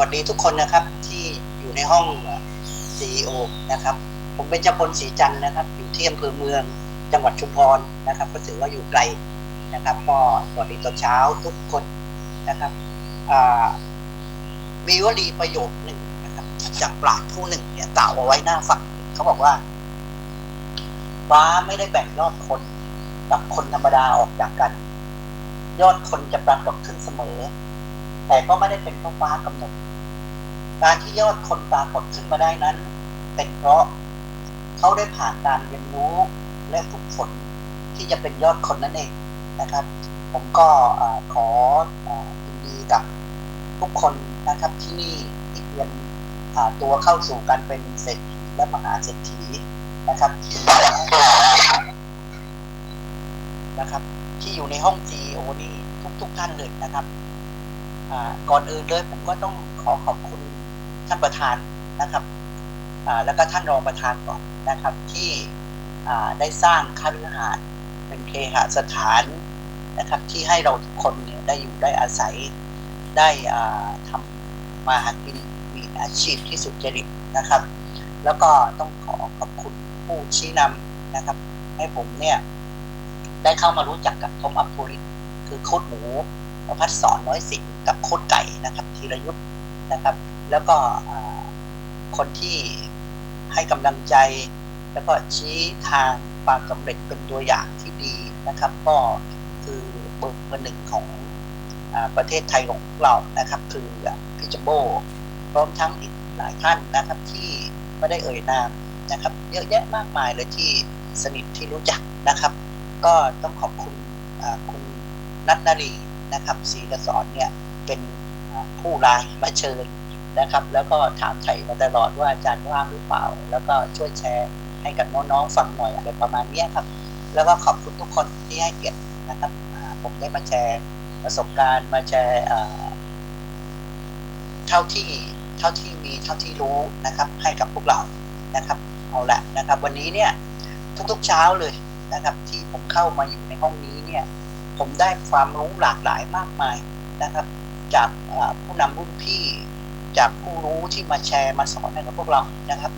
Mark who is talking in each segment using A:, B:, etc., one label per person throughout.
A: วัสดีทุกคนนะครับที่อยู่ในห้อง CEO นะครับ ผมเป็นเจ้าพลศรีจันทร์นะครับ อยู่ที่อำเภอเมืองจังหวัดชุมพรนะครับ ก็ถือว่าอยู่ไกลนะครับก็สวัสดีตอนเช้าทุกคนนะครับมีวลีประโยคหนึ่งนะครับ จากปราชญ์ผู้หนึ่งเนี่ยกล่าวเอาไว้หน้าฝักเขาบอกว่าฟ้าไม่ได้แบ่งยอดคนกับคนธรรมดาออกจากกัน ยอดคนจะปรากฏขึ้นเสมอ แต่ก็ไม่ได้เป็นเพราะฟ้ากำหนด การที่ยอดคนปรากฏขึ้นมาได้นั้น เป็นเพราะเขาได้ผ่านการเรียนรู้และฝึกฝนที่จะเป็นยอดคนนั่นเองนะครับ ผมก็ขออินดีกับทุกคนนะครับที่นี่ที่เตรียมอ่าตัวเข้าสู่การเป็นเศรษฐีและมหาเศรษฐีนะครับนะครับ ที่อยู่ในห้อง CEO นี่ทุก ๆ ท่านเลยนะครับก่อนอื่นเลยผมก็ต้องขอขอบคุณ ท่านประธานนะครับแล้วก็ท่านรองประธานก่อนนะครับที่ได้สร้างคฤหาสน์เป็นเคหสถานนะครับที่ให้เราทุกคนเนี่ยได้อยู่ได้อาศัยได้อ่าทำมาหากินมีอาชีพที่สุจริตนะครับ แล้วก็ต้องขอขอบคุณผู้ชี้นำนะครับ ให้ผมเนี่ยได้เข้ามารู้จักกับทอมอัพทูริคือโคดหมูประพัฒสอนน้อยสิงกับโคดไก่นะครับธีรยุทธ์นะครับ แล้วก็คนที่ให้กำลังใจ แล้วก็ชี้ทางความสำเร็จเป็นตัวอย่างที่ดีนะครับ ก็คือเบอร์หนึ่งของอประเทศไทยของเรานะครับ คือพี่จัมโบ้พร้อมทั้งอีกหลายท่านนะครับที่ไม่ได้เอ่ยนามนะครับ เยอะแยะมากมายเลยที่สนิทที่รู้จักนะครับ ก็ต้องขอบคุณคุณนัทนารีนะครับศรีกสอนเนี่ยเป็นผู้ไลน์มาเชิญ นะครับ แล้วก็ถามไถ่มาตลอดว่าอาจารย์ว่างหรือเปล่า แล้วก็ช่วยแชร์ให้กับน้องๆฟังหน่อยอะไรประมาณนี้ครับ แล้วก็ขอบคุณทุกคนที่ให้เกียรตินะครับ ผมได้มาแชร์ประสบการณ์มาแชร์เท่าที่เท่าที่มีเท่าที่รู้นะครับ ให้กับพวกเรานะครับเอาละนะครับ วันนี้เนี่ยทุกๆเช้าเลยนะครับ ที่ผมเข้ามาอยู่ในห้องนี้เนี่ย ผมได้ความรู้หลากหลายมากมายนะครับ จากผู้นำรุ่นพี่ จากผู้รู้ที่มาแชร์มาสอนให้กับพวกเรานะครับ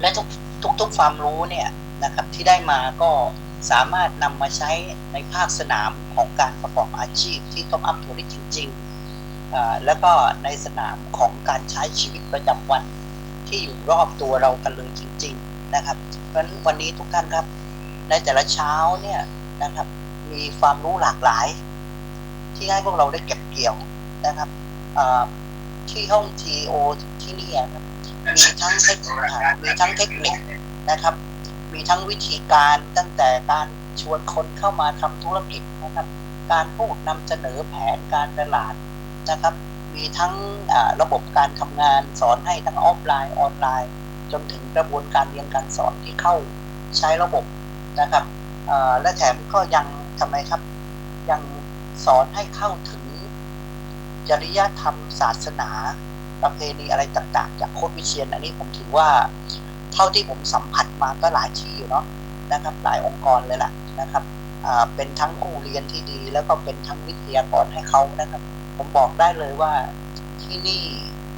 A: และทุกทุกทุกความรู้เนี่ยนะครับ ที่ได้มาก็สามารถนำมาใช้ในภาคสนามของการประกอบอาชีพที่ต้องอัพทัวริจริงๆ แล้วก็ในสนามของการใช้ชีวิตประจำวัน ที่อยู่รอบตัวเรากันเลยจริง ๆนะครับ เพราะฉะนั้นวันนี้ทุกท่านครับ ในแต่ละเช้าเนี่ยนะครับ มีความรู้หลากหลาย ที่ให้พวกเราได้เก็บเกี่ยวนะครับอ่า ที่ห้อง GO ที่นี่ครับมีทั้งเทคอ่ามีทั้งเทคนิคนะครับ มีทั้งวิธีการตั้งแต่การชวนคนเข้ามาทำธุรกิจนะครับ การพูดนำเสนอแผนการตลาดนะครับ มีทั้งระบบการทำงานสอนให้ทั้งออฟไลน์ออนไลน์ จนถึงกระบวนการเรียนการสอนที่เข้าใช้ระบบนะครับและแถมก็ยังทำไมครับ ยังสอนให้เข้าถึง จริยธรรมศาสนา ประเพณีอะไรต่าง ๆ จากโค้ดวิเชียนอันนี้ผมถือว่า เท่าที่ผมสัมผัสมาก็หลายที่อยู่เนาะนะครับ หลายองค์กรเลยแหละนะครับเป็นทั้งผู้เรียนที่ดี แล้วก็เป็นทั้งวิทยากรให้เขานะครับ ผมบอกได้เลยว่าที่นี่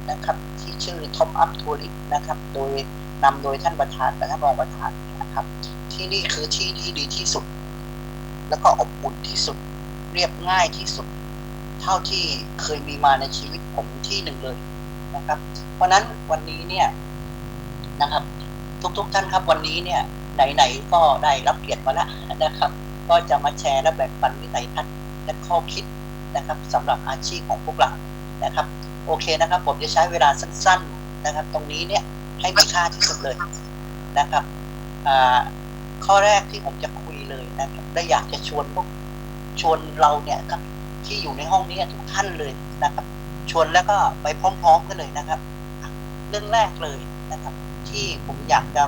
A: นะครับ ที่ชื่อ Top Up Tourist นะครับ โดยนำโดยท่านประธานและท่านรองประธานนะครับ ที่นี่คือที่ที่ดีที่สุด แล้วก็อบอุ่นที่สุด เรียบง่ายที่สุด เท่าที่เคยมีมาในชีวิตผมที่หนึ่งเลยนะครับ เพราะนั้นวันนี้เนี่ยนะครับ ทุกๆท่านครับวันนี้เนี่ยไหนๆก็ได้รับเกียรติมาแล้วนะครับ ก็จะมาแชร์และแบ่งปันวิสัยทัศน์และข้อคิดนะครับสำหรับอาชีพของพวกเรานะครับ โอเคนะครับ ผมจะใช้เวลาสั้น ๆนะครับ ตรงนี้เนี่ยให้มีค่าที่สุดเลยนะครับข้อแรกที่ผมจะคุยเลยนะครับและอยากจะชวนพวกชวนเราเนี่ยครับ ที่อยู่ในห้องนี้ทุกท่านเลยนะครับ ชวนแล้วก็ไปพร้อมๆกันเลยนะครับ เรื่องแรกเลยนะครับ ที่ผมอยากจะ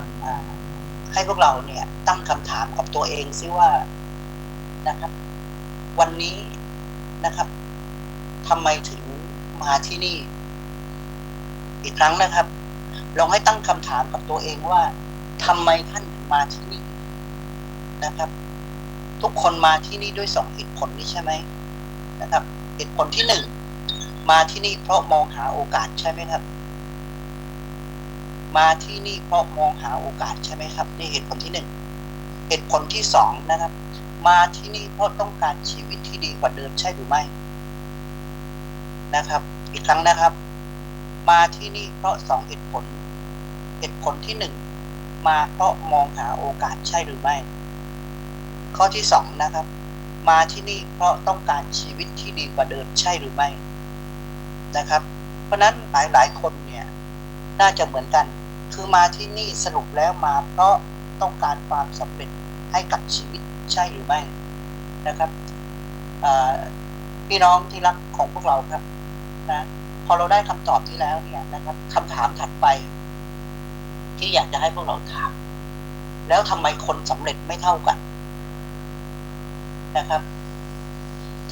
A: ให้พวกเราเนี่ย ตั้งคำถามกับตัวเองซิว่านะครับ วันนี้นะครับทำไมถึงมาที่นี่ อีกครั้งนะครับ ลองให้ตั้งคำถามกับตัวเองว่าทำไมท่านถึงมาที่นี่นะครับ ทุกคนมาที่นี่ด้วยสองเหตุผลนี้ใช่ไหม นะครับเหตุผลที่หนึ่งมาที่นี่เพราะมองหาโอกาสใช่ไหมครับ มาที่นี่เพราะมองหาโอกาสใช่ไหมครับนี่เหตุผลที่หนึ่งเหตุผลที่สองนะครับ มาที่นี่เพราะต้องการชีวิตที่ดีกว่าเดิมใช่หรือไม่นะครับ อีกครั้งนะครับ มาที่นี่เพราะสองเหตุผล เหตุผลที่หนึ่งมาเพราะมองหาโอกาสใช่หรือไม่ ข้อที่สองนะครับ มาที่นี่เพราะต้องการชีวิตที่ดีกว่าเดิมใช่หรือไม่นะครับ เพราะฉะนั้นหลายหลายๆคนเนี่ยน่าจะเหมือนกัน คือมาที่นี่สรุปแล้วมา เพราะต้องการความสำเร็จให้กับชีวิตใช่หรือไม่นะครับพี่น้องที่รักของพวกเราครับนะพอเราได้คำตอบที่แล้วเนี่ยนะครับคำถามถัดไป ที่อยากจะให้พวกเราถาม แล้วทำไมคนสำเร็จไม่เท่ากัน นะครับ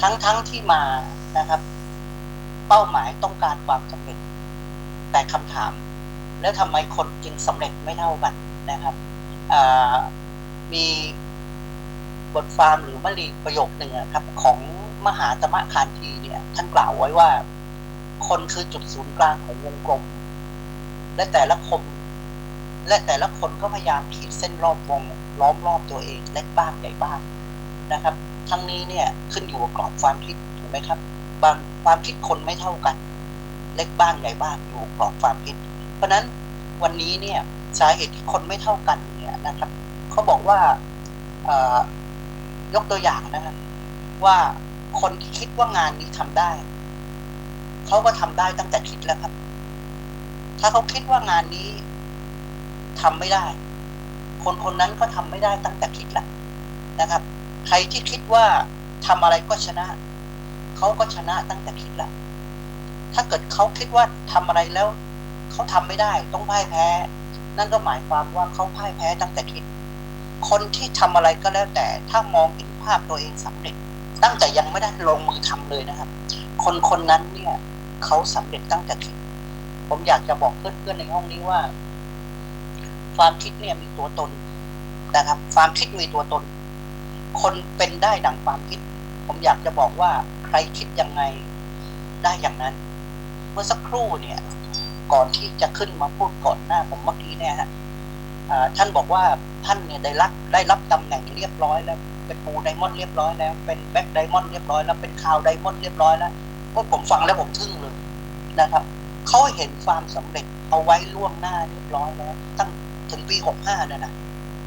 A: ทั้งทั้งที่มานะครับ เป้าหมายต้องการความสำเร็จ แต่คำถาม แล้วทำไมคนจึงสำเร็จไม่เท่ากันนะครับมีบทความหรือมลีประโยคหนึ่งครับ ของมหาตมะคานทีเนี่ย ท่านกล่าวไว้ว่า คนคือจุดศูนย์กลางของวงกลม และแต่ละคนและแต่ละคนก็พยายามขีดเส้นรอบวงล้อมรอบตัวเองเล็กบ้างใหญ่บ้าง นะครับ ทั้งนี้เนี่ยขึ้นอยู่กับกรอบความคิดถูกไหมครับ บางความคิดคนไม่เท่ากัน เล็กบ้างใหญ่บ้างอยู่กรอบความคิด เพราะนั้นวันนี้เนี่ยสาเหตุที่คนไม่เท่ากันเนี่ยนะครับเขาบอกว่ายกตัวอย่างนะครับว่าคนที่คิดว่างานนี้ทำได้เขาก็ทำได้ตั้งแต่คิดแล้วครับ ถ้าเขาคิดว่างานนี้ทำไม่ได้ คนคนนั้นก็ทำไม่ได้ตั้งแต่คิดแล้วนะครับ ใครที่คิดว่าทำอะไรก็ชนะ เขาก็ชนะตั้งแต่คิดล้วถ้าเกิดเขาคิดว่าทำอะไรแล้วเขาทำไม่ได้ต้องพ่ายแพ้ นั่นก็หมายความว่าเขาพ่ายแพ้ตั้งแต่คิด คนที่ทำอะไรก็แล้วแต่ ถ้ามองเห็นภาพตัวเองสำเร็จ ตั้งแต่ยังไม่ได้ลงมือทำเลยนะครับ คนคนนั้นเนี่ยเขาสำเร็จตั้งแต่คิด ผมอยากจะบอกเพื่อนๆในห้องนี้ว่า ความคิดเนี่ยมีตัวตนนะครับ ความคิดมีตัวตน คนเป็นได้ดังความคิด ผมอยากจะบอกว่าใครคิดยังไงได้อย่างนั้น เมื่อสักครู่เนี่ย ก่อนที่จะขึ้นมาพูดก่อนหน้าผมเมื่อกี้เนี่ยฮะท่านบอกว่าท่านเนี่ยได้รับได้รับตำแหน่งเรียบร้อยแล้ว เป็นปูไดมอนด์เรียบร้อยแล้ว เป็นแบ็คไดมอนด์เรียบร้อยแล้วเป็นคาวไดมอนด์เรียบร้อยแล้วโอ้ผมฟังแล้วผมทึ่งเลยนะครับเขาเห็นความสำเร็จเอาไว้ล่วงหน้าเรียบร้อยแล้วตั้งถึงปีหกห้านั่นนะ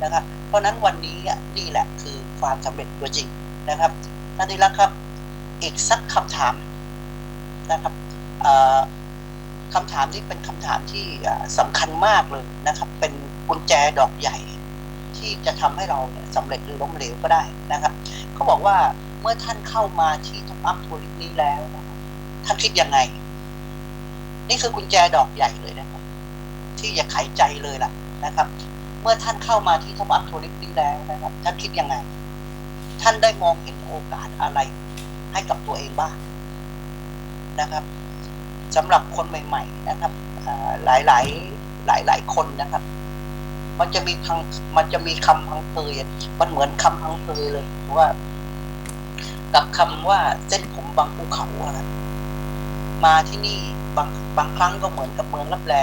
A: นะครับ เพราะนั้นวันนี้นี่แหละคือความสำเร็จตัวจริงนะครับนั่นทีละครับ อีกสักคำถามนะครับคำถามนี้เป็นคำถามที่อ่าสำคัญมากเลยนะครับ เป็นกุญแจดอกใหญ่ ที่จะทำให้เราเนี่ยสำเร็จหรือล้มเหลวก็ได้นะครับเขาบอกว่าเมื่อท่านเข้ามาที่ท็อปอัพทัวรินี้แล้วนะครับท่านคิดยังไง นี่คือกุญแจดอกใหญ่เลยนะครับ ที่จะไขใจเลยล่ะนะครับ เมื่อท่านเข้ามาที่ท็อปอัพทัวรินี้แล้วนะครับท่านคิดยังไง ท่านได้มองเห็นโอกาสอะไร ให้กับตัวเองบ้างนะครับสำหรับคนใหม่ ๆ นะครับหลายหลายหลายหลายคนนะครับ มันจะมีพังมันจะมีคำพังเพยมันเหมือนคำพังเพยเลยว่า กับคำว่าเส้นผมบางภูเขาอะนะมาที่นี่บางบางครั้งก็เหมือนกับเมืองรับแล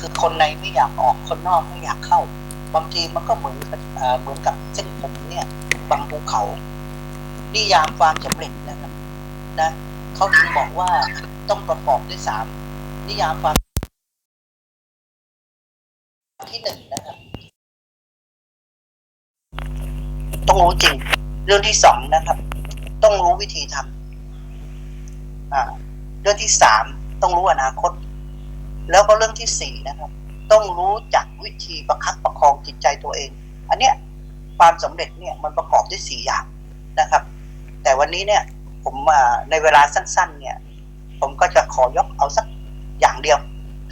A: คือคนในไม่อยากออกคนนอกไม่อยากเข้า บางทีมันก็เหมือนเหมือนกับเส้นผมเนี่ยบางภูเขานิยามความสำเร็จนะครับนะเขาจึงบอกว่าต้องประกอบด้วยสามนิยามความที่หนึ่งนะครับต้องรู้จริง เรื่องที่สองนะครับ ต้องรู้วิธีทำอ่า เรื่องที่สามต้องรู้อนาคต แล้วก็เรื่องที่สี่นะครับ ต้องรู้จักวิธีประคับประคองจิตใจตัวเอง อันเนี้ยความสำเร็จเนี่ยมันประกอบด้วยสี่อย่างนะครับ แต่วันนี้เนี่ยผมอ่าในเวลาสั้น ๆ เนี่ย ผมก็จะขอยกเอาสักอย่างเดียว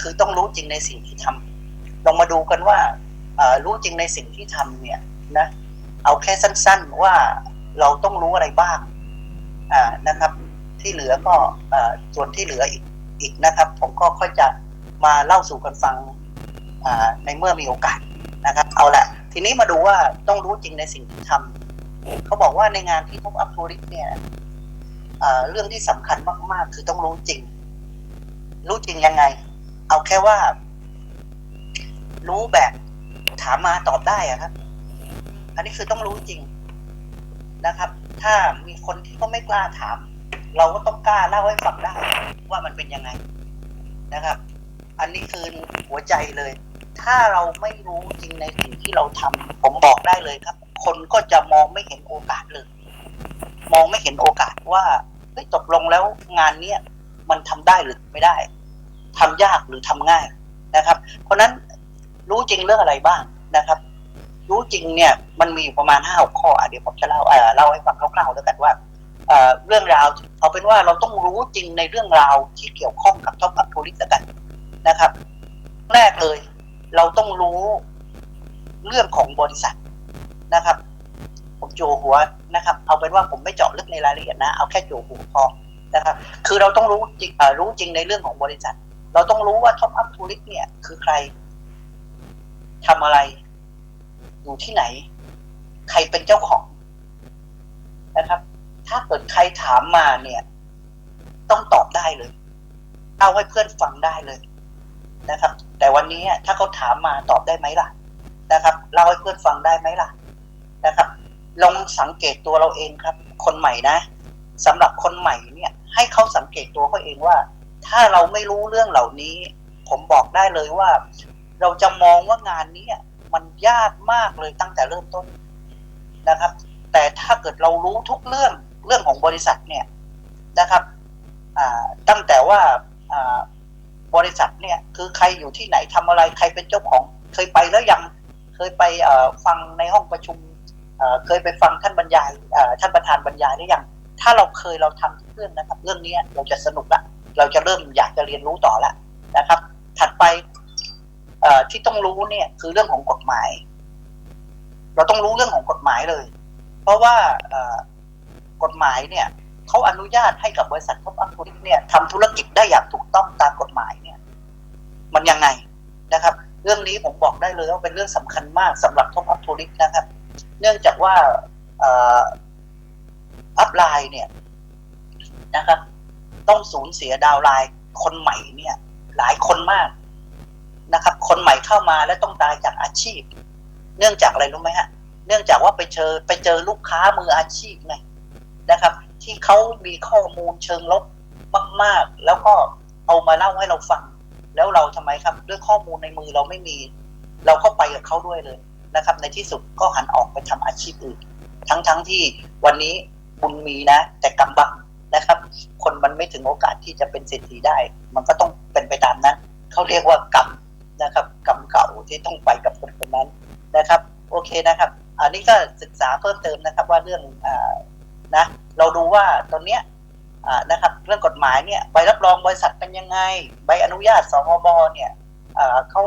A: คือต้องรู้จริงในสิ่งที่ทำลองมาดูกันว่าอ่อรู้จริงในสิ่งที่ทำเนี่ยนะเอาแค่สั้น ๆว่าเราต้องรู้อะไรบ้างอ่านะครับ ที่เหลือก็อ่อส่วนที่เหลืออีกอีกนะครับ ผมก็ค่อยจะมาเล่าสู่กันฟัง ในเมื่อมีโอกาสนะครับ เอาละทีนี้มาดูว่าต้องรู้จริงในสิ่งที่ทำเขาบอกว่าในงานที่พบอัพทูริสเนี่ยเรื่องที่สำคัญมาก ๆ คือต้องรู้จริงยังไง เอาแค่ว่า รู้แบบถามมาตอบได้อะครับ อันนี้คือต้องรู้จริงนะครับ ถ้ามีคนที่ก็ไม่กล้าถาม เราก็ต้องกล้าเล่าให้ฟังได้ ว่ามันเป็นยังไงนะครับ อันนี้คือหัวใจเลย ถ้าเราไม่รู้จริงในสิ่งที่เราทำผมบอกได้เลยครับ คนก็จะมองไม่เห็นโอกาสเลย มองไม่เห็นโอกาสว่าเฮ้ยตกลงแล้วงานเนี้ยมันทำได้หรือไม่ได้ทำยากหรือทำง่ายนะครับ เพราะฉะนั้นรู้จริงเรื่องอะไรบ้างนะครับ รู้จริงเนี่ยมันมีประมาณห้าหกข้ออเดี๋ยวผมจะเล่าเอ่อเล่าให้ฟังคร่าวๆแล้วกันว่าเออเรื่องราวเอาเป็นว่าเราต้องรู้จริงในเรื่องราวที่เกี่ยวข้องกับท็อปอัพทัวริสกันนะครับ แรกเลย เราต้องรู้เรื่องของบริษัทนะครับ ผมโจหัวนะครับ เอาเป็นว่าผมไม่เจาะลึกในรายละเอียดนะ เอาแค่โจหัวพอนะครับ คือเราต้องรู้จริงรู้จริงในเรื่องของบริษัท เราต้องรู้ว่าท็อปอัพทัวริสเนี่ย คือใครทำอะไร อยู่ที่ไหน ใครเป็นเจ้าของนะครับ ถ้าเกิดใครถามมาเนี่ย ต้องตอบได้เลย เอาให้เพื่อนฟังได้เลย นะครับ แต่วันนี้ถ้าเขาถามมาตอบได้ไหมล่ะนะครับเล่าให้เพื่อนฟังได้ไหมล่ะนะครับ ลองสังเกตตัวเราเองครับ คนใหม่นะสำหรับคนใหม่เนี่ย ให้เขาสังเกตตัวเขาเองว่า ถ้าเราไม่รู้เรื่องเหล่านี้ ผมบอกได้เลยว่า เราจะมองว่างานนี้มันยากมากเลยตั้งแต่เริ่มต้นนะครับ แต่ถ้าเกิดเรารู้ทุกเรื่องเรื่องของบริษัทเนี่ยนะครับตั้งแต่ว่า บริษัทเนี่ยคือใครอยู่ที่ไหนทำอะไรใครเป็นเจ้าของ เคยไปแล้วยังเคยไปฟังในห้องประชุมเคยไปฟังท่านบรรยายท่านประธานบรรยายหรือยังถ้าเราเคยเราทำทุกเรื่องนะครับ เรื่องนี้เราจะสนุกละเราจะเริ่มอยากจะเรียนรู้ต่อละนะครับ ถัดไปที่ต้องรู้เนี่ยคือเรื่องของกฎหมาย เราต้องรู้เรื่องของกฎหมายเลย เพราะว่ากฎหมายเนี่ย เขาอนุญาตให้กับบริษัทท็อปอัพทูริเนี่ยทำธุรกิจได้อย่างถูกต้องตามกฎหมายเนี่ย มันยังไงนะครับ เรื่องนี้ผมบอกได้เลยว่าเป็นเรื่องสำคัญมากสำหรับท็อปอัพทูรินะครับ เนื่องจากว่าอัพไลน์เนี่ยนะครับ ต้องสูญเสียดาวไลน์คนใหม่เนี่ย หลายคนมากนะครับ คนใหม่เข้ามาแล้วต้องตายจากอาชีพ เนื่องจากอะไรรู้ไหมฮะ เนื่องจากว่าไปเจอไปเจอลูกค้ามืออาชีพไงนะครับ ที่เขามีข้อมูลเชิงลบมาก ๆ แล้วก็เอามาเล่าให้เราฟัง แล้วเราทำไมครับ ด้วยข้อมูลในมือเราไม่มี เราก็ไปกับเขาด้วยเลยนะครับ ในที่สุดก็หันออกไปทำอาชีพอื่น ทั้งๆทที่วันนี้บุญมีนะ แต่กำบังนะครับ คนมันไม่ถึงโอกาสที่จะเป็นเศรษฐีได้ มันก็ต้องเป็นไปตามนั้นเขาเรียกว่ากรรมนะครับกรรมเก่าที่ต้องไปกับคนคนนั้นนะครับ โอเคนะครับ อันนี้ก็ศึกษาเพิ่มเติมนะครับว่าเรื่องอ นะเราดูว่าตอนเนี้ยนะครับเรื่องกฎหมายเนี่ยใบรับรองบริษัทเป็นยังไง ใบอนุญาตสมบเนี่ยเขา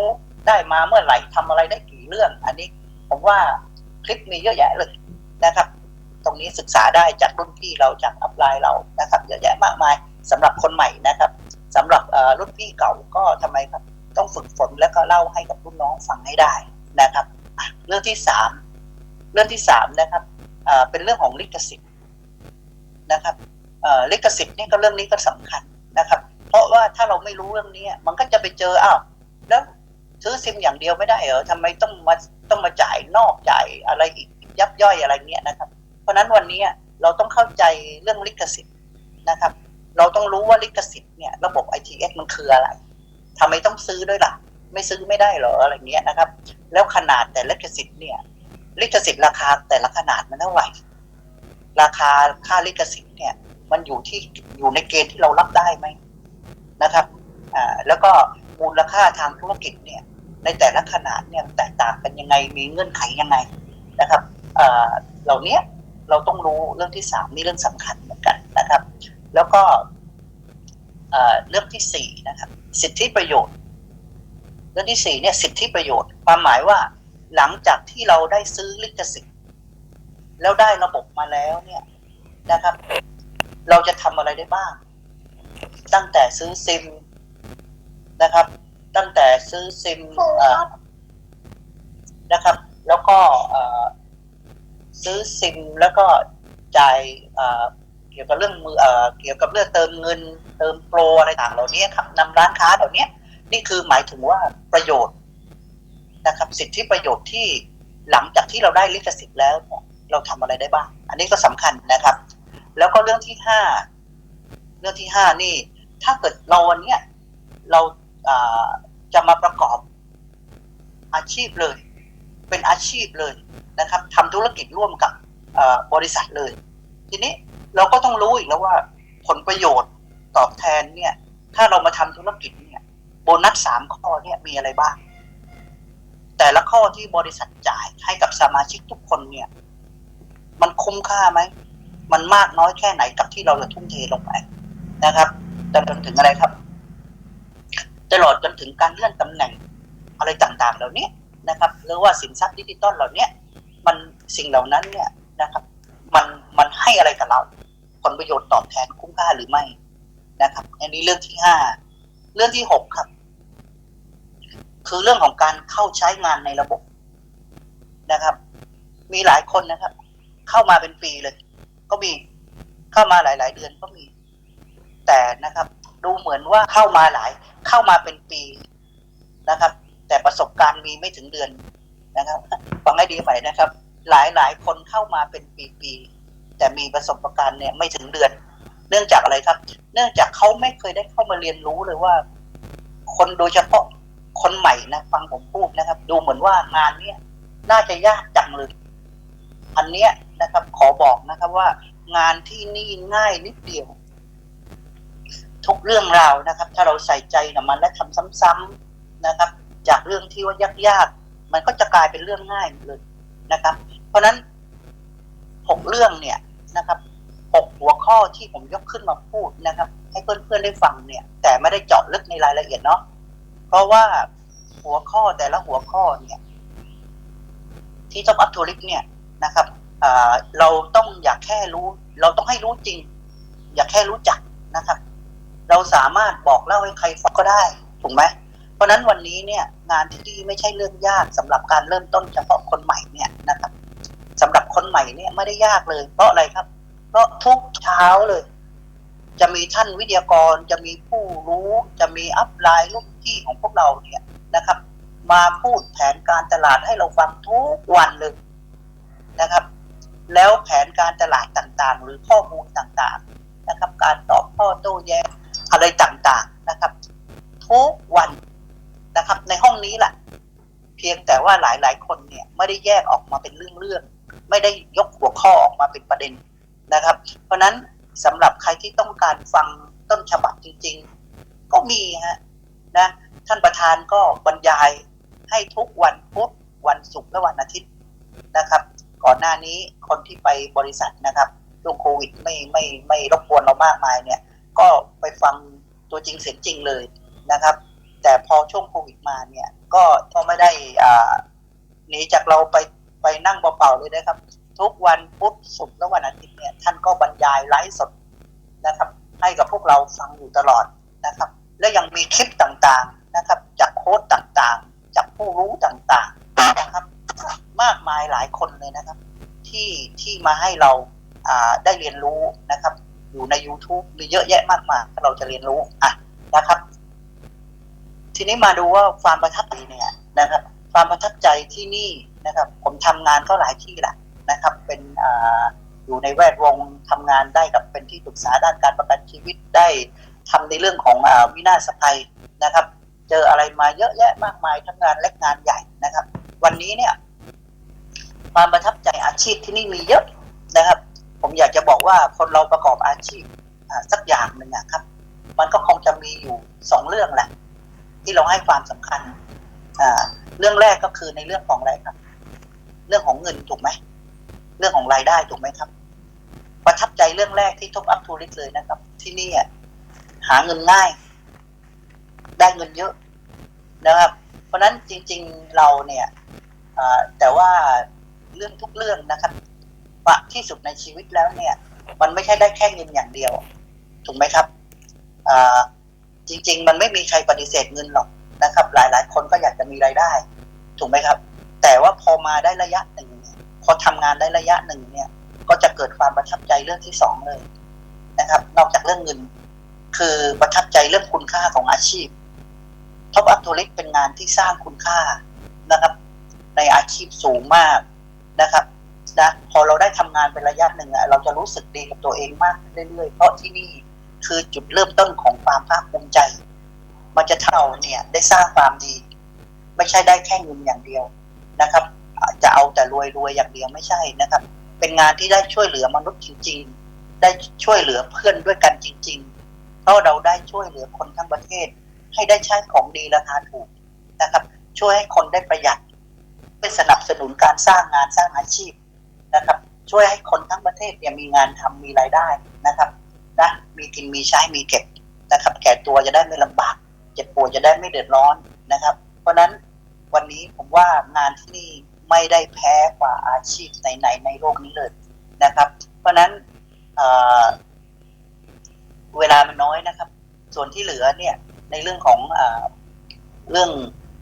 A: ได้มาเมื่อไหร่ทำอะไรได้กี่เรื่อง อันนี้ผมว่าคลิปมีเยอะแยะเลยนะครับ ตรงนี้ศึกษาได้จากรุ่นพี่เราจากอัพไลน์เรานะครับเยอะแยะมากมายสำหรับคนใหม่นะครับสำหรับรุ่นพี่เก่าก็ทำไมครับต้องฝึกฝนแล้วก็เล่าให้กับรุ่นน้องฟังให้ได้นะครับเรื่องที่สามเรื่องที่สามนะครับเป็นเรื่องของลิขสิทธิ์ นะครับลิขสิทธิ์นี่ก็เรื่องนี้ก็สำคัญนะครับ เพราะว่าถ้าเราไม่รู้เรื่องนี้มันก็จะไปเจออ้าวแล้วซื้อซิมอย่างเดียวไม่ได้เหรอทำไมต้องมาต้องมาจ่ายนอกจ่ายอะไรอีกยับย่อยอะไรเงี้ยนะครับ เพราะนั้นวันนี้เราต้องเข้าใจเรื่องลิขสิทธิ์นะครับ เราต้องรู้ว่าลิขสิทธิ์เนี่ยระบบ ITS มันคืออะไรทำไมต้องซื้อด้วยล่ะ ไม่ซื้อไม่ได้เหรออะไรเงี้ยนะครับ แล้วขนาดแต่ลิขสิทธิ์เนี่ยลิขสิทธิ์ราคาแต่ละขนาดมันเท่าไหร่ ราคาค่าลิขสิทธิ์เนี่ย มันอยู่ที่อยู่ในเกณฑ์ที่เรารับได้ไหมนะครับอ่าแล้วก็มูลค่าทางธุรกิจเนี่ย ในแต่ละขนาดเนี่ยแตกต่างกันยังไงมีเงื่อนไขยังไงนะครับอ่าเหล่านี้เราต้องรู้เรื่องที่สามนี่เรื่องสำคัญเหมือนกันนะครับ แล้วก็เรื่องที่สี่นะครับ สิทธิประโยชน์ เรื่องที่สี่เนี่ยสิทธิประโยชน์ ความหมายว่าหลังจากที่เราได้ซื้อลิขสิทธิ์ แล้วได้ระบบมาแล้วเนี่ยนะครับ เราจะทำอะไรได้บ้าง ตั้งแต่ซื้อซิมนะครับ ตั้งแต่ซื้อซิมนะครับ แล้วก็ซื้อซิมแล้วก็จ่ายเกี่ยวกับเรื่องมือเอ่อเกี่ยวกับเรื่องเติมเงิน เติมโปรอะไรต่างเหล่านี้ครับนำร้านค้าเหล่านี้นี่คือหมายถึงว่าประโยชน์นะครับ สิทธิประโยชน์ที่หลังจากที่เราได้ลิขสิทธิ์แล้วเนี่ย เราทำอะไรได้บ้าง อันนี้ก็สำคัญนะครับ แล้วก็เรื่องที่ห้าเรื่องที่ห้านี่ ถ้าเกิดเราวันเนี้ยเราจะมาประกอบอาชีพเลย เป็นอาชีพเลยนะครับทำธุรกิจร่วมกับบริษัทเลย ทีนี้เราก็ต้องรู้อีกแล้วว่าผลประโยชน์ตอบแทนเนี่ย ถ้าเรามาทำธุรกิจเนี่ยโบนัสสามข้อเนี่ยมีอะไรบ้าง แต่ละข้อที่บริษัทจ่ายให้กับสมาชิกทุกคนเนี่ย มันคุ้มค่าไหม มันมากน้อยแค่ไหนกับที่เราจะทุ่มเทลงไปนะครับจนถึงอะไรครับ ตลอดจนถึงการเลื่อนตำแหน่งอะไรต่างๆ เหล่านี้นะครับ หรือว่าสินทรัพย์ดิจิตอลเหล่านี้มันสิ่งเหล่านั้นเนี่ยนะครับ มันมันให้อะไรกับเรา ผลประโยชน์ตอบแทนคุ้มค่าหรือไม่นะครับอันนี้เรื่องที่ห้าเรื่องที่หกครับ คือเรื่องของการเข้าใช้งานในระบบนะครับ มีหลายคนนะครับ เข้ามาเป็นปีเลย ก็มีเข้ามาหลาย ๆ เดือนก็มี แต่นะครับ ดูเหมือนว่าเข้ามาหลาย เข้ามาเป็นปีนะครับ แต่ประสบการณ์มีไม่ถึงเดือนนะครับฟังให้ดีใหม่นะครับ หลายหลายคนเข้ามาเป็นปีๆแต่มีประสบการณ์เนี่ยไม่ถึงเดือน เนื่องจากอะไรครับ เนื่องจากเขาไม่เคยได้เข้ามาเรียนรู้เลยว่า คนโดยเฉพาะคนใหม่นะ ฟังผมพูดนะครับ ดูเหมือนว่างานเนี้ยน่าจะยากจังเลย อันเนี้ยนะครับขอบอกนะครับว่างานที่นี่ง่ายนิดเดียว ทุกเรื่องราวนะครับ ถ้าเราใส่ใจกับมันและทำซ้ำๆนะครับ จากเรื่องที่ว่ายากๆมันก็จะกลายเป็นเรื่องง่ายเลยนะครับ เพราะฉะนั้นหกเรื่องเนี่ยนะครับหกหัวข้อที่ผมยกขึ้นมาพูดนะครับ ให้เพื่อนๆได้ฟังเนี่ย แต่ไม่ได้เจาะลึกในรายละเอียดเนาะเพราะว่าหัวข้อแต่ละหัวข้อเนี่ย ที่ท็อปอัพทัวริกเนี่ย นะครับเราต้องอยากแค่รู้ เราต้องให้รู้จริง อยากแค่รู้จักนะครับ เราสามารถบอกเล่าให้ใครฟังก็ได้ถูกไหมเพราะนั้นวันนี้เนี่ยงานที่ดีไม่ใช่เรื่องยากสำหรับการเริ่มต้นเฉพาะคนใหม่เนี่ยนะครับสำหรับคนใหม่เนี่ยไม่ได้ยากเลย เพราะอะไรครับ เพราะทุกเช้าเลย จะมีท่านวิทยากรจะมีผู้รู้ จะมีอัพไลน์รุ่นพี่ของพวกเราเนี่ยนะครับ มาพูดแผนการตลาดให้เราฟังทุกวันเลย นะครับ แล้วแผนการตลาดต่างๆ หรือข้อมูลต่างๆนะครับ การตอบข้อโต้แย้งอะไรต่างๆนะครับทุกวันนะครับ ในห้องนี้แหละเพียงแต่ว่าหลายๆคนเนี่ยไม่ได้แยกออกมาเป็นเรื่องๆไม่ได้ยกหัวข้อออกมาเป็นประเด็นนะครับ เพราะนั้นสำหรับใครที่ต้องการฟังต้นฉบับจริง ๆ ก็มีฮะนะท่านประธานก็บรรยายให้ทุกวันพุธวันศุกร์และวันอาทิตย์นะครับ ก่อนหน้านี้คนที่ไปบริษัทนะครับช่วงโควิดไม่ไม่ไม่รบกวนเรามากมายเนี่ย ก็ไปฟังตัวจริงเสียงจริงเลยนะครับ แต่พอช่วงโควิดมาเนี่ย ก็ก็ไม่ได้อ่าหนีจากเราไปไปนั่งเปล่าๆเลยนะครับ ทุกวันพุธศุกร์และวันอาทิตย์เนี่ยท่านก็บรรยายไลฟ์สดนะครับ ให้กับพวกเราฟังอยู่ตลอดนะครับ และยังมีคลิปต่างๆนะครับ จากโค้ดต่างๆ จากผู้รู้ต่างๆนะครับ มากมายหลายคนเลยนะครับ ที่ที่มาให้เราอ่าได้เรียนรู้นะครับ อยู่ใน YouTube มีเยอะแยะมากมายเราจะเรียนรู้อะนะครับ ทีนี้มาดูว่าความประทับใจเนี่ยนะครับ ความประทับใจที่นี่นะครับ ผมทำงานก็หลายที่แหละนะครับ เป็นอ่าอยู่ในแวดวงทำงานได้กับเป็นที่ปรึกษาด้านการประกันชีวิตได้ทำในเรื่องของอวินาศภัยนะครับ เจออะไรมาเยอะแยะมากมายทั้งงานเล็กงานใหญ่นะครับ วันนี้เนี่ย ความประทับใจอาชีพที่นี่มีเยอะนะครับ ผมอยากจะบอกว่าคนเราประกอบอาชีพสักอย่างหนึ่งนะครับ มันก็คงจะมีอยู่สองเรื่องแหละ ที่เราให้ความสำคัญเรื่องแรกก็คือในเรื่องของอะไรครับ เรื่องของเงินถูกไหมเรื่องของรายได้ถูกไหมครับ ประทับใจเรื่องแรกที่ทบอัพทูริสเลยนะครับ ที่นี่หาเงินง่าย ได้เงินเยอะนะครับ เพราะนั้นจริง ๆเราเนี่ยแต่ว่า เรื่องทุกเรื่องนะครับว่าที่สุดในชีวิตแล้วเนี่ย มันไม่ใช่ได้แค่เงินอย่างเดียว ถูกไหมครับอจริง ๆ มันไม่มีใครปฏิเสธเงินหรอกนะครับ หลายๆ คนก็อยากจะมีรายได้ ถูกไหมครับ แต่ว่าพอมาได้ระยะหนึ่งพอทำงานได้ระยะหนึ่งเนี่ย ก็จะเกิดความประทับใจเรื่องที่สองเลยนะครับ นอกจากเรื่องเงิน คือประทับใจเรื่องคุณค่าของอาชีพท็อปอัพทัวริสเป็นงานที่สร้างคุณค่านะครับ ในอาชีพสูงมาก นะครับนะพอเราได้ทำงานเป็นระยะหนึ่งอะเราจะรู้สึกดีกับตัวเองมากเรื่อยๆ เพราะที่นี่คือจุดเริ่มต้นของความภาคภูมิใจ มันจะเท่าเนี่ยได้สร้างความดี ไม่ใช่ได้แค่เงินอย่างเดียวนะครับ จะเอาแต่รวยรวยอย่างเดียวไม่ใช่นะครับ เป็นงานที่ได้ช่วยเหลือมนุษย์จริง ๆ ได้ช่วยเหลือเพื่อนด้วยกันจริง ๆ เพราะเราได้ช่วยเหลือคนทั้งประเทศ ให้ได้ใช้ของดีราคาถูกนะครับ ช่วยให้คนได้ประหยัด ไปสนับสนุนการสร้างงานสร้างอาชีพนะครับ ช่วยให้คนทั้งประเทศเนี่ยมีงานทำมีรายได้นะครับนะมีกินมีใช้มีเก็บนะครับแก่ตัวจะได้ไม่ลำบากเจ็บป่วยจะได้ไม่เดือดร้อนนะครับ เพราะนั้นวันนี้ผมว่างานที่นี่ไม่ได้แพ้กว่าอาชีพไหนๆในโลกนี้เลยนะครับ เพราะนั้นเเวลามันน้อยนะครับ ส่วนที่เหลือเนี่ยในเรื่องของเอเรื่อง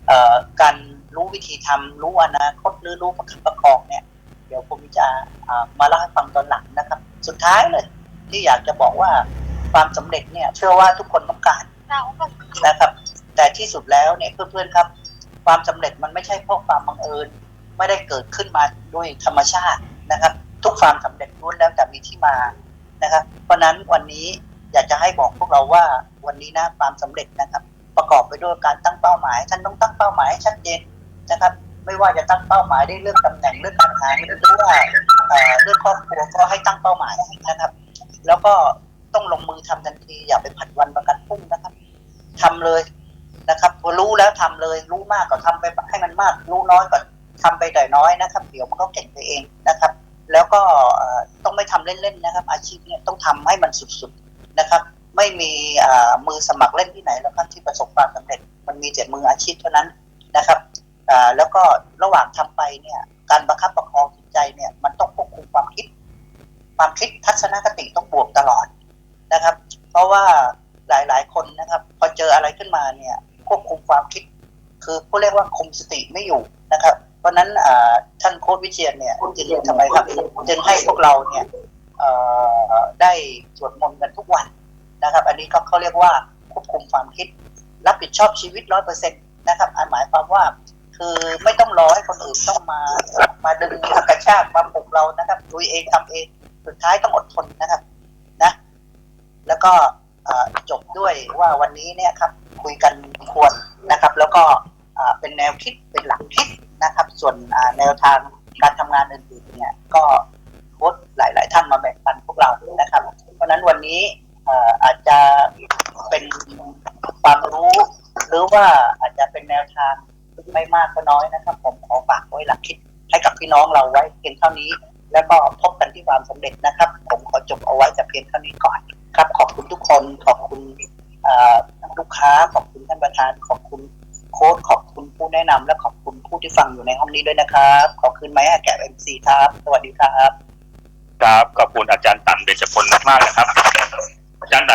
A: อการ รู้วิธีทำรู้อนาคตหรือรู้ประคับประคองเนี่ย เดี๋ยวผมจะอ่ามาเล่าให้ฟังตอนหลังนะครับ สุดท้ายเลย ที่อยากจะบอกว่าความสำเร็จเนี่ย เชื่อว่าทุกคนต้องการนะครับ แต่ที่สุดแล้วเนี่ยเพื่อนๆครับ ความสำเร็จมันไม่ใช่เพราะความบังเอิญ ไม่ได้เกิดขึ้นมาด้วยธรรมชาตินะครับ ทุกความสำเร็จล้วนแล้วแต่มีที่มานะครับ เพราะฉะนั้นวันนี้อยากจะให้บอกพวกเราว่าวันนี้นะความสำเร็จนะครับ ประกอบไปด้วยการตั้งเป้าหมายท่านต้องตั้งเป้าหมายให้ชัดเจน นะครับ ไม่ว่าจะตั้งเป้าหมายได้เรื่องตำแหน่งเรื่องการงานหรือว่าเอ่อเรื่องครอบครัวก็ให้ตั้งเป้าหมายนะครับ แล้วก็ต้องลงมือทำทันทีอย่าไปผัดวันประกันพรุ่งนะครับทำเลยนะครับพอรู้แล้วทำเลย รู้มากก็ทำไปให้มันมาก รู้น้อยก็ทำไปแต่น้อยนะครับ เดี๋ยวมันก็เก่งไปเองนะครับ แล้วก็ต้องไม่ทำเล่นๆนะครับ อาชีพเนี่ยต้องทำให้มันสุดๆนะครับ ไม่มีมือสมัครเล่นที่ไหนแล้วครับที่ประสบความสำเร็จ มันมีแต่มืออาชีพเท่านั้นนะครับ แล้วก็ระหว่างทำไปเนี่ย การประคับประคองจิตใจเนี่ย มันต้องควบคุมความคิด ความคิดทัศนคติต้องบวกตลอดนะครับ เพราะว่าหลายๆ คนนะครับ พอเจออะไรขึ้นมาเนี่ย ควบคุมความคิด คือผู้เรียกว่าคุมสติไม่อยู่นะครับ เพราะนั้นท่านโค้ชวิเชียนเนี่ยจึงทำไมครับจึงให้พวกเราเนี่ยได้สวดมนต์กันทุกวันนะครับ อันนี้ก็เขาเรียกว่าควบคุมความคิด รับผิดชอบชีวิตร้อยเปอร์เซ็นต์นะครับอันหมายความว่า คือไม่ต้องรอให้คนอื่นต้องมา มาดึงมากระชากมาปลุกเรานะครับดูเองทำเองสุดท้ายต้องอดทนนะครับนะ แล้วก็จบด้วยว่าวันนี้เนี่ยครับ คุยกันควรนะครับ แล้วก็เป็นแนวคิดเป็นหลักคิดนะครับ ส่วนแนวทางการทำงานอื่นๆเนี่ยก็โค้ชหลาย ๆ ท่านมาแบ่งปันพวกเรานะครับ เพราะนั้นวันนี้เอ่ออาจจะเป็นความรู้ หรือว่าอาจจะเป็นแนวทาง ไม่มากก็น้อยนะครับ ผมขอฝากไว้หลักคิดให้กับพี่น้องเราไว้เพียงเท่านี้ แล้วก็พบกันที่ความสำเร็จนะครับ ผมขอจบเอาไว้แต่เพียงเท่านี้ก่อนครับ ขอบคุณทุกคนขอบคุณลูกค้าขอบคุณท่านประธานขอบคุณโค้ชขอบคุณผู้แนะนำและขอบคุณผู้ที่ฟังอยู่ในห้องนี้ด้วยนะครับ ขอคืนไม้ให้แก่เอ็มซีครับ สวัสดีครับ
B: ครับขอบคุณอาจารย์ตันเบญจพลมากๆนะครับอาจารย์ตัน